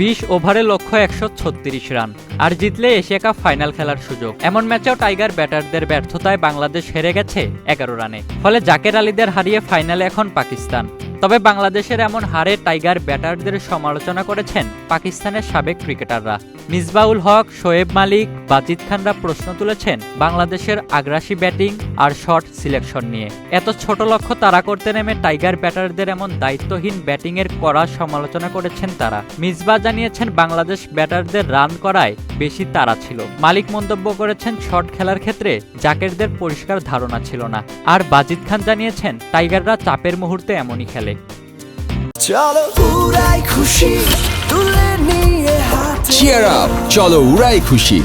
বিশ ওভারে লক্ষ্য একশো ছত্রিশ রান, আর জিতলে এশিয়া কাপ ফাইনাল খেলার সুযোগ। এমন ম্যাচেও টাইগার ব্যাটারদের ব্যর্থতায় বাংলাদেশ হেরে গেছে এগারো রানে। ফলে জাকের আলীদের হারিয়ে ফাইনালে এখন পাকিস্তান। তবে বাংলাদেশের এমন হারে টাইগার ব্যাটারদের সমালোচনা করেছেন পাকিস্তানের সাবেক ক্রিকেটাররা। মিসবাউল হক, শোয়েব মালিক বাজিদ খানরা প্রশ্ন তুলেছেন বাংলাদেশের আগ্রাসী ব্যাটিং আর শট সিলেকশন নিয়ে। এত ছোট লক্ষ্য তারা করতে নেমে টাইগার ব্যাটারদের এমন দায়িত্বহীন ব্যাটিংয়ের কড়া সমালোচনা করেছেন তারা। মিসবা জানিয়েছেন বাংলাদেশ ব্যাটারদের রান করায় বেশি তারা ছিল। মালিক মন্তব্য করেছেন শট খেলার ক্ষেত্রে জাকেরদের পরিষ্কার ধারণা ছিল না। আর বাজিদ খান জানিয়েছেন টাইগাররা চাপের মুহূর্তে এমনই খেলে। চলো খুশি। চিয়ার আপ চলো উড়াই খুশি।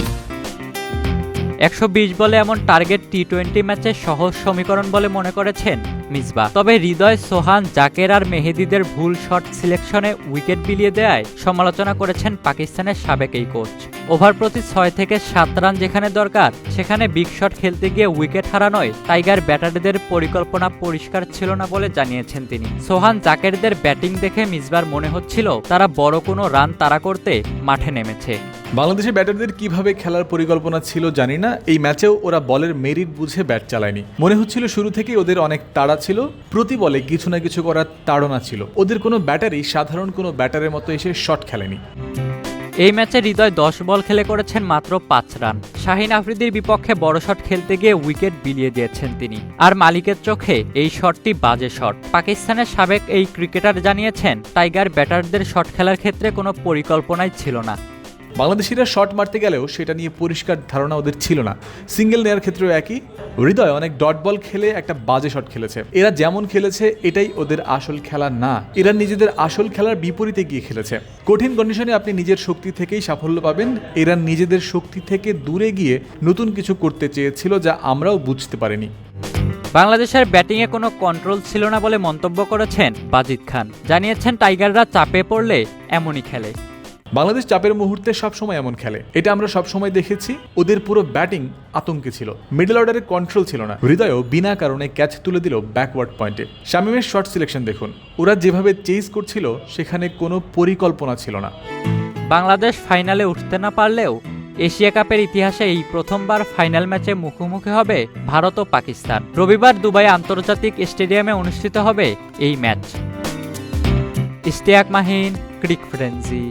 একশো বিশ বলে এমন টার্গেট টি টোয়েন্টি ম্যাচের সহজ সমীকরণ বলে মনে করেছেন মিসবা তবে হৃদয় সোহান জাকের আর মেহেদিদের ভুল শট সিলেকশনে উইকেট বিলিয়ে দেয় সমালোচনা করেছেন পাকিস্তানের সাবেক এই কোচ ওভার প্রতি ছয় থেকে সাত রান যেখানে দরকার, সেখানে বিগ শট খেলতে গিয়ে উইকেট হারানোয় টাইগার ব্যাটারদের পরিকল্পনা পরিষ্কার ছিল না বলে জানিয়েছেন তিনি। সোহান জাকেরদের ব্যাটিং দেখে মিসবার মনে হচ্ছিল, তারা বড় কোনো রান তাড়া করতে মাঠে নেমেছে। বাংলাদেশের ব্যাটারদের কীভাবে খেলার পরিকল্পনা ছিল জানি না, এই ম্যাচেও ওরা বলের মেরিট বুঝে ব্যাট চালায়নি। মনে হচ্ছিল শুরু থেকেই ওদের অনেক তাড়া ছিল, প্রতি বলে কিছু না কিছু করার তাড়না ছিল। ওদের কোনো ব্যাটারই সাধারণ কোনো ব্যাটারের মতো এসে শট খেলেনি। এই ম্যাচে হৃদয় দশ বল খেলে করেছেন মাত্র পাঁচ রান। শাহিন আফ্রিদির বিপক্ষে বড় শট খেলতে গিয়ে উইকেট বিলিয়ে দিয়েছেন তিনি। আর মালিকের চোখে এই শটটি বাজে শট। পাকিস্তানের সাবেক এই ক্রিকেটার জানিয়েছেন, টাইগার ব্যাটারদের শট খেলার ক্ষেত্রে কোনো পরিকল্পনাই ছিল না। বাংলাদেশিরা শট মারতে গেলেও সেটা নিয়ে পরিষ্কার ধারণা ওদের ছিল না। সিঙ্গেল নেয়ার ক্ষেত্রেও একই। হৃদয় অনেক ডট বল খেলে একটা বাজে শট খেলেছে। এরা যেমন খেলেছে, এটাই ওদের আসল খেলা না। এরা নিজেদের আসল খেলার বিপরীতে গিয়ে খেলেছে। কঠিন কন্ডিশনে আপনি নিজের শক্তি থেকেই সাফল্য পাবেন। এরা নিজেদের শক্তি থেকে দূরে গিয়ে নতুন কিছু করতে চেয়েছিল যা আমরাও বুঝতে পারিনি। বাংলাদেশের ব্যাটিংয়ে কোনো কন্ট্রোল ছিল না বলে মন্তব্য করেছেন বাজিদ খান। জানিয়েছেন টাইগাররা চাপে পড়লে এমনই খেলে। বাংলাদেশ চাপের মুহূর্তে সবসময় এমন খেলে। এটা আমরা সবসময় দেখেছি, ওদের পুরো ব্যাটিং আতঙ্কে ছিল। মিডল অর্ডারের কন্ট্রোল ছিল না। হৃদয়ও বিনা কারণে ক্যাচ তুলে দিল ব্যাকওয়ার্ড পয়েন্টে শামিমের শর্ট সিলেকশন দেখুন। ওরা যেভাবে চেজ করছিল, সেখানে কোনো পরিকল্পনা ছিল না। বাংলাদেশ ফাইনালে উঠতে না পারলেও, এশিয়া কাপের ইতিহাসে এই প্রথমবার ফাইনাল ম্যাচে মুখোমুখি হবে ভারত ও পাকিস্তান। রবিবার দুবাই আন্তর্জাতিক স্টেডিয়ামে অনুষ্ঠিত হবে এই ম্যাচ ইস্তেয়াক মাহিন, ক্রিক ফ্রেন্সি।